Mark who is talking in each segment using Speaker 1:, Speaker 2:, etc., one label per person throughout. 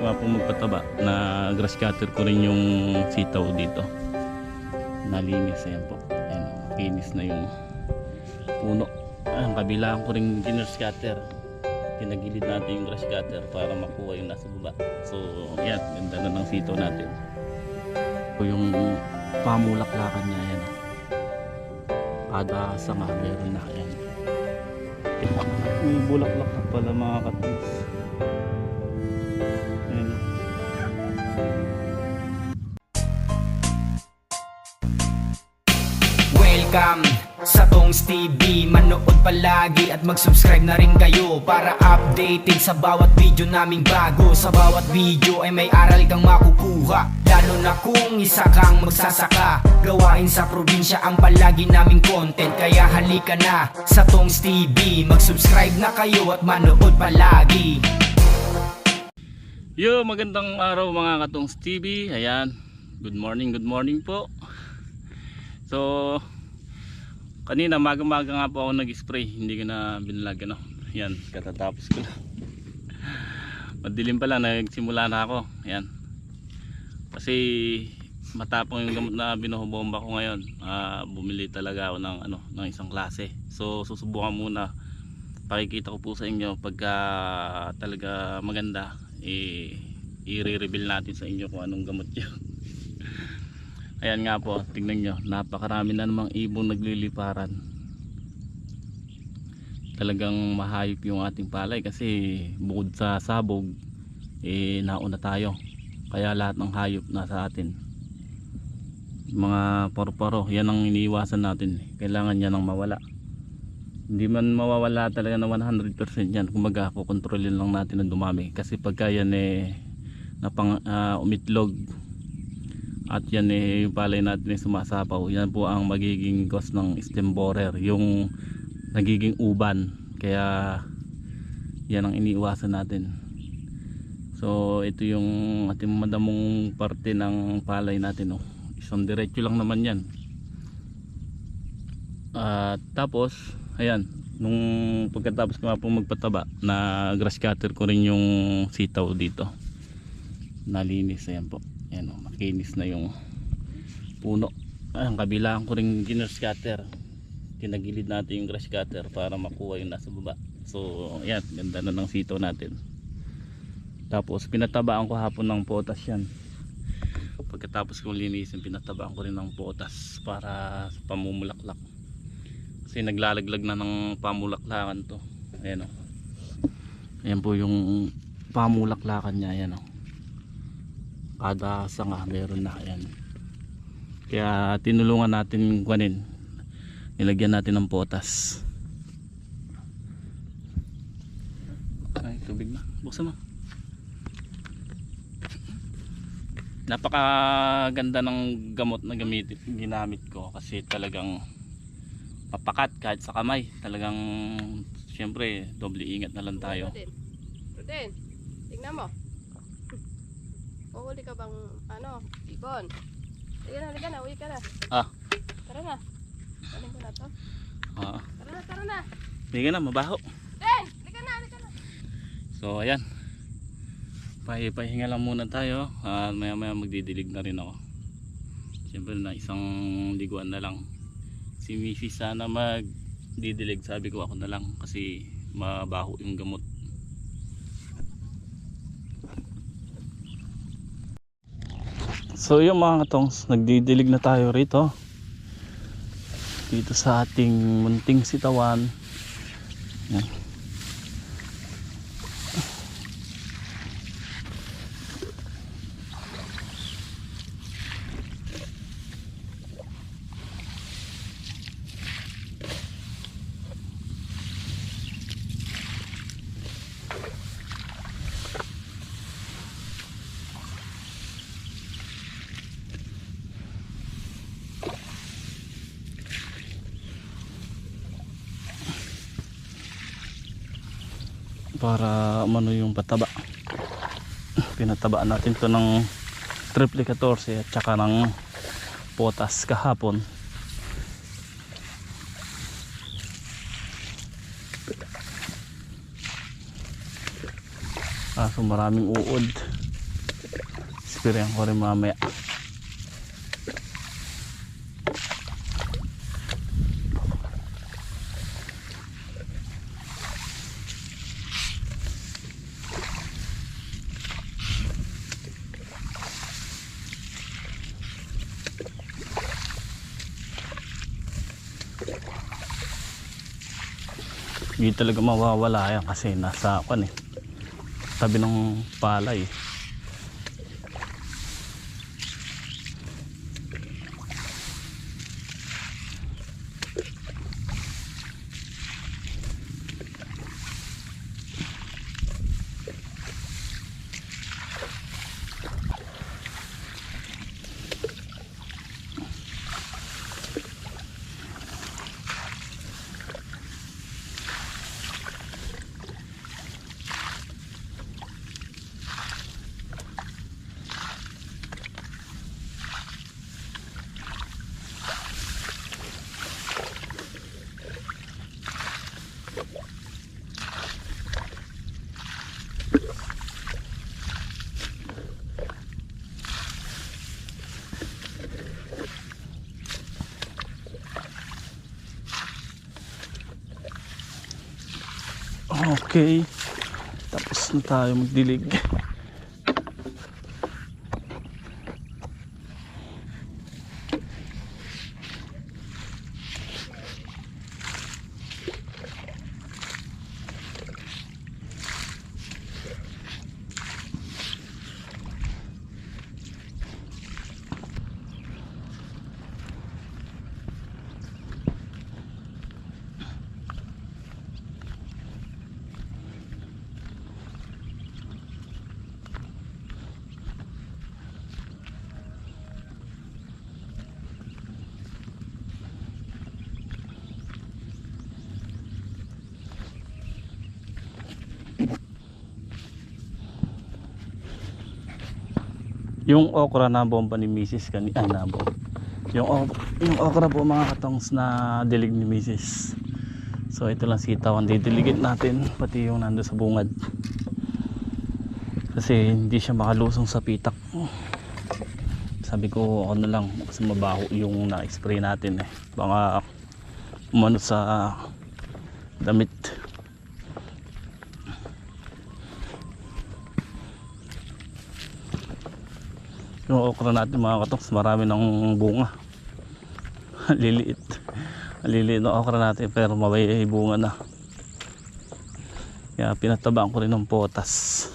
Speaker 1: Nga pong magpataba na grass cutter ko rin yung sitaw dito. Nalinis ayan po. Ayan, kinis na yung puno. Ang kabilang ko rin grass cutter. Pinagilid natin yung grass cutter para makuha yung nasa baba. So, yan, ganda na ng sitaw natin. So, yung pamulaklakan niya yan. Kada sanga meron na yan. May bulaklak na pala mga katis.
Speaker 2: Welcome sa Tongs TV Manood palagi at mag-subscribe na rin kayo Para updated sa bawat video naming bago Sa bawat video ay may aral kang makukuha Lalo na kung isa kang magsasaka Gawain sa probinsya ang palagi naming content Kaya halika na sa Tongs TV Mag-subscribe na kayo at manood palagi
Speaker 1: Yo, magandang araw mga katongs TV. Ayan. Good morning, good morning po. So, kanina maga-maga nga po ako nag-spray. Hindi ko na binlag ano. Ayan, katatapos ko lang. Madilim pala, nagsimula na ako. Ayan. Kasi matapang yung gamot na binuhubomba ko ngayon. Ah, bumili talaga ako ng ano, ng isang klase. So, susubukan muna pakikita ko po sa inyo pagka talaga maganda eh, i-reveal natin sa inyo kung anong gamot yun ayan nga po tingnan nyo napakarami na namang ibon nagliliparan. Talagang mahayop yung ating palay kasi bukod sa sabog eh nauna tayo. Kaya lahat ng hayop nasa atin. Mga paru-paro yan ang iniiwasan natin. Kailangan yan ang mawala. Hindi man mawawala talaga na 100% yan. Kumbaga kukontrolin lang natin na dumami. Kasi pagka yan eh napang, ah, umitlog at yan eh yung palay natin sumasapaw. Yan po ang magiging cause ng stem borer yung nagiging uban. Kaya yan ang iniiwasan natin. So ito yung ating madamong parte ng palay natin oh. isang diretso lang naman yan. At tapos ayan nung pagkatapos ko nga po magpataba na grass cutter ko rin yung sitaw dito. Nalinis ayan po ayan o makinis na yung puno. Ang kabilang ko rin grass cutter tinagilid natin yung grass cutter para makuha yung nasa baba. So ayan ganda na ng sitaw natin. Tapos pinatabaan ko hapon ng potas yan. Pagkatapos kong linisin pinatabaan ko rin ng potas para sa pamumulaklak. Kasi naglalaglag na ng pamulaklakan to. Ayan o. Ayan po yung pamulaklakan niya ayan o kada sanga meron na ayan. Kaya tinulungan natin kunin nilagyan natin ng potas. Ay tubig na. Buksan mo. Napakaganda ng gamot na gamit ginamit ko kasi talagang papakat kahit sa kamay. Talagang syempre doble ingat na lang tayo.
Speaker 3: Rodin, tingnan mo. Uhuli ka bang, ano, ibon? Sige na, halika na, uwi ka na.
Speaker 1: Ah.
Speaker 3: Tara na. Galing ko na to.
Speaker 1: Oo.
Speaker 3: Tara na, tara na.
Speaker 1: Bigyan na mabaho
Speaker 3: Den, halika na, halika na.
Speaker 1: so ayan pahipahinga lang muna tayo at maya maya magdidilig na rin ako syempre na isang liguan na lang si Mrs. sana magdidilig sabi ko ako na lang kasi mabaho yung gamot So yung mga katongs, nagdidilig na tayo rito. Dito sa ating munting sitawan. Yan. Para umano yung pataba pinatabaan natin to ng triple 14 at saka ng potas kahapon Kaso maraming uod. Sprayan ko rin mamaya. Hindi talaga mawawala yan kasi nasa kan eh. Tabi ng palay. eh. Okay. Tapos na tayo magdilig. Yung okra na bomba ni Mrs. kani ah. Yung yung okra po mga katongs na dilig ni Mrs. So ito lang sitaw ang didiligin natin pati yung nando sa bungad. Kasi hindi siya makalusong sa pitak. Sabi ko ako na lang kasi mabaho yung na-spray natin eh. Baka umano sa damit. Yung okra natin mga katoks, marami ng bunga. Liliit. Liliit ng okra natin pero mabay bunga na. Kaya pinatabaan ko rin ng potas.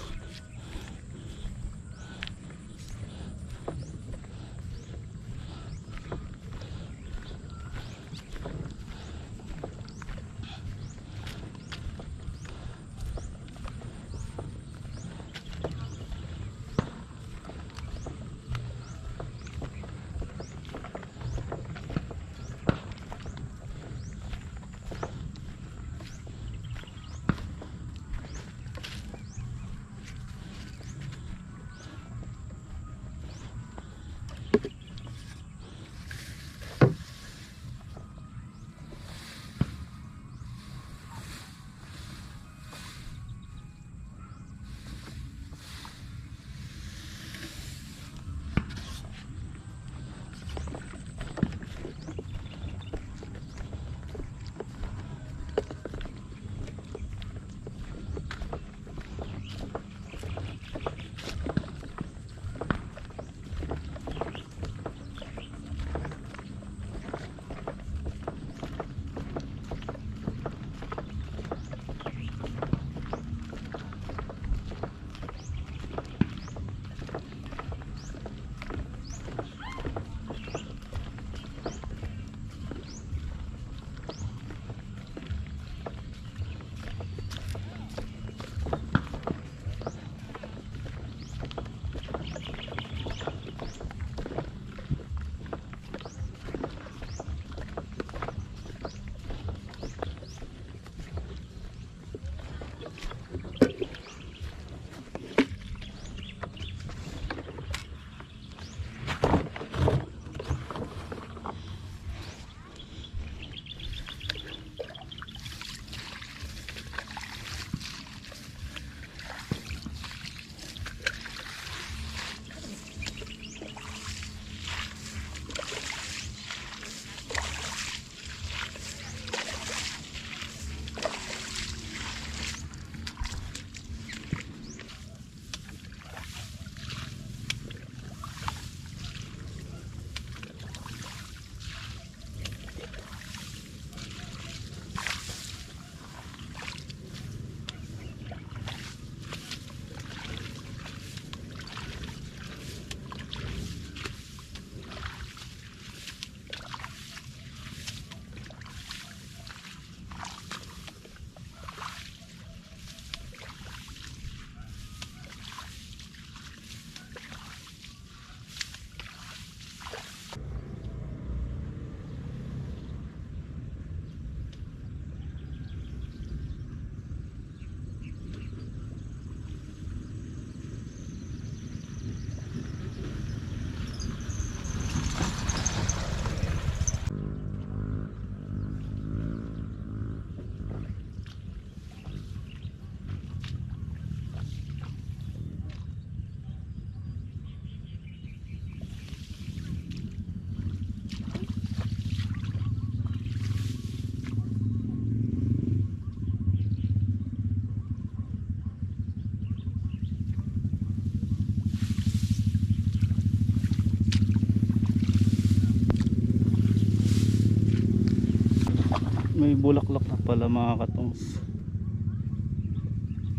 Speaker 1: May bulaklak na pala mga katongs.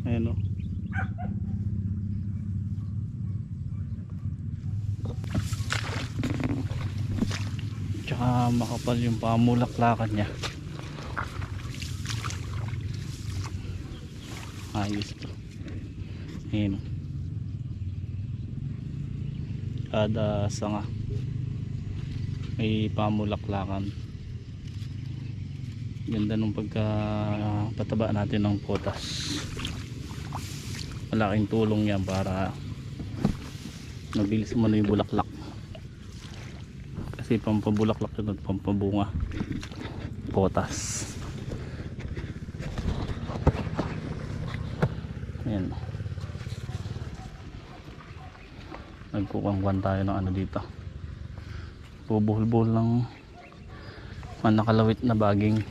Speaker 1: Ayan o. Tsaka makapal yung pamulaklakan niya. Ayos to. Ayan o. Kada sanga may pamulaklakan ganda nung pagka pataba natin ng potas. Malaking tulong yan para mabilis mo na yung bulaklak. Kasi pampabulaklak yun at pampabunga. Potas. Yan nagkukangkwan tayo ng ano dito. Bubuhol-buhol ng mga nakalawit na baging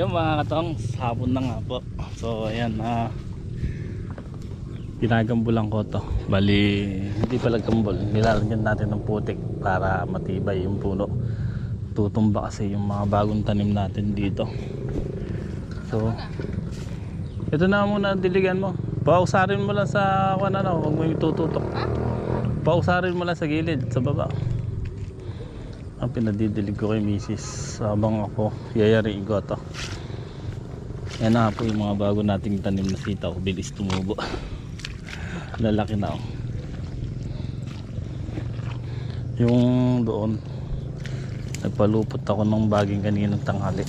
Speaker 1: Yung mga katong sabon na nga po. So ayan na ginagambol ko to. Bali hindi pala gambol. Nilalagyan natin ng putik para matibay yung puno. Tutumba kasi yung mga bagong tanim natin dito. So ito na muna diligan mo. Pausarin mo lang sa kung ano, huwag mo yung tututok. Pausarin mo lang sa gilid, sa baba. Ang pinadidilig ko kay misis habang ako yayariin ko to. Yan na po yung mga bago nating tanim na sitaw. Bilis tumubo. Lalaki na oh. Yung doon nagpalupot ako ng baging kaninang tanghali.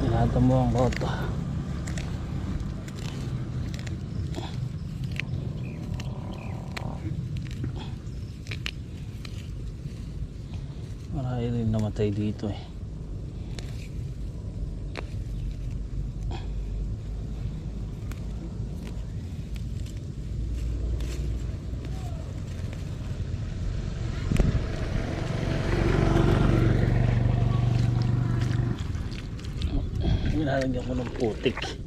Speaker 1: Tinatamuhan ko to. Marami rin namatay dito eh. Nilalagyan ko ng putik.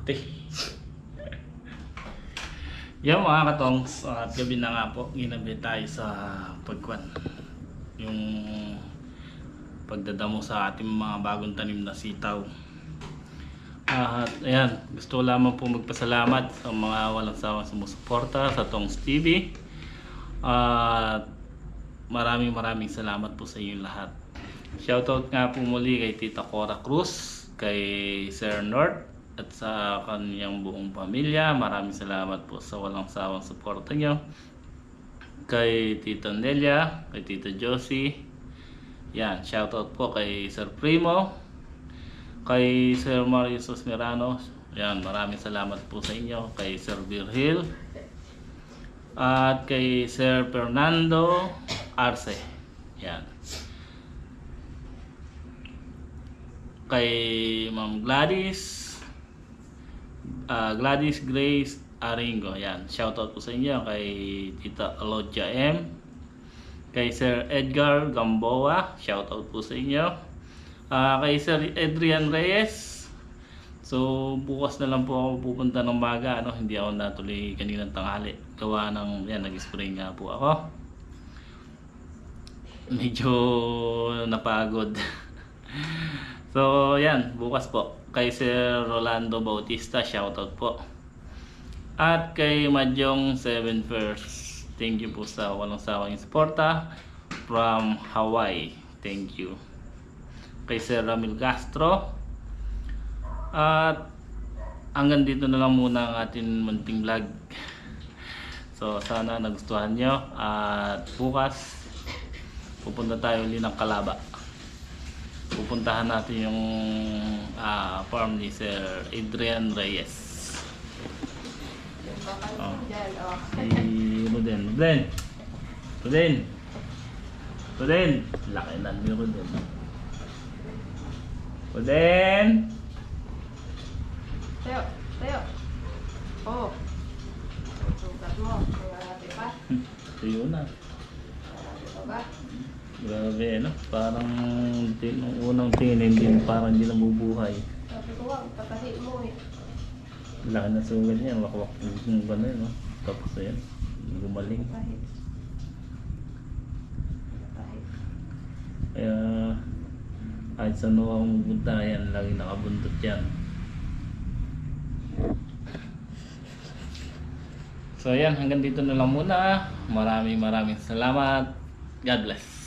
Speaker 1: Kati. Yan mga katongs, at gabi na nga po, ginabi tayo sa pagkwan. Yung pagdadamo sa ating mga bagong tanim na sitaw. At ayan, gusto lamang po magpasalamat sa mga walang sawang sumusuporta sa Tongs TV. At maraming maraming salamat po sa inyong lahat. Shoutout nga po muli kay Tita Cora Cruz, kay Sir Nord, at sa kanyang buong pamilya. Maraming salamat po sa walang sawang suporta nyo. Kay Tita Nelia, kay Tita Josie. Yan, shoutout po kay Sir Primo, kay Sir Mario Susmirano. Yan, maraming salamat po sa inyo. Kay Sir Virgil. At kay Sir Fernando Arce. Yan. Kay Ma'am Gladys. Ah, Gladys Grace Aringo. Yan. Shoutout po sa inyo. Kay Tita Alodia M. Kay Sir Edgar Gamboa. Shoutout po sa inyo. Ah, kay Sir Adrian Reyes. So, bukas na lang po ako pupunta ng maga. Ano? Hindi ako natuloy kaninang tanghali. Gawa ng, yan, nag-spray nga po ako. Medyo napagod. so, yan, bukas po. Kay Sir Rolando Bautista, shoutout po. At kay Madyong Seven First, thank you po sa walang sawang suporta from Hawaii. Thank you. Kay Sir Ramil Castro, at hanggang dito na lang muna ang ating munting vlog. So sana nagustuhan nyo. At bukas pupunta tayo ulit ng Kalaba. Pupuntahan natin yung ah, farm ni Sir Adrian Reyes. Oh. Si Ruden. Ruden! Ruden! Ruden! Laki na ni Ruden. Ruden!
Speaker 3: Tayo, tayo. Oh. Sugat mo. Nangarate pa.
Speaker 1: Tuyo na. Grabe, ano? Parang tin- nung unang tingin, hindi, parang hindi nabubuhay.
Speaker 3: Wag, patahi mo eh.
Speaker 1: Laki na sugat niya, wakwak yung gano'n, no? Tapos ayan, gumaling. Kaya, kahit saan ako pumunta, yan, lagi nakabundot yan. So ayan, hanggang dito na lang muna. Maraming maraming salamat. God bless.